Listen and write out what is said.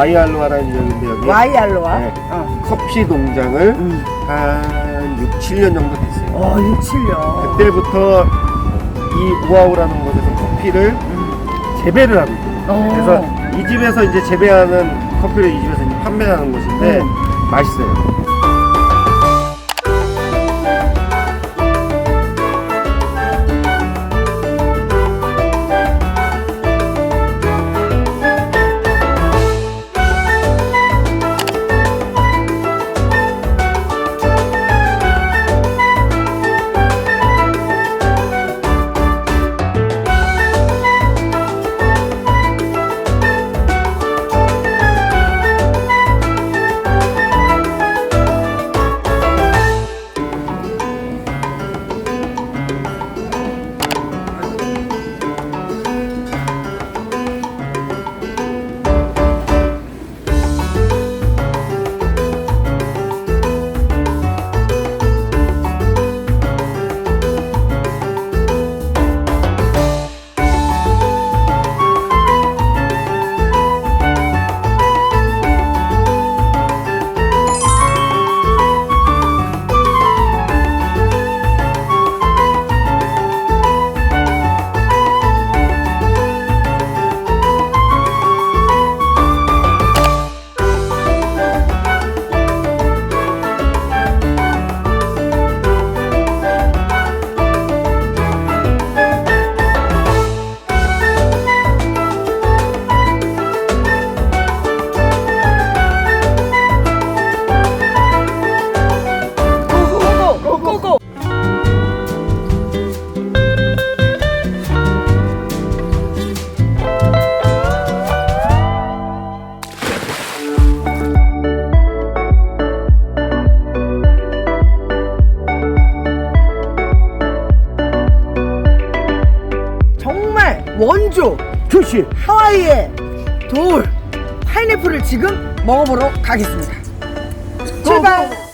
와이알로아라는 지역인데 여기 와이알로와. 네. 어. 커피 농장을 음. 한 6, 7년 정도 됐어요. 어, 6, 7년. 그때부터 이 우아우라는 곳에서 커피를 재배를 합니다. 어. 그래서 이 집에서 이제 재배하는 커피를 이 집에서 이제 판매하는 곳인데 음. 맛있어요. 원조 그렇지. 하와이의 돌 파인애플을 지금 먹어보러 가겠습니다. 출발!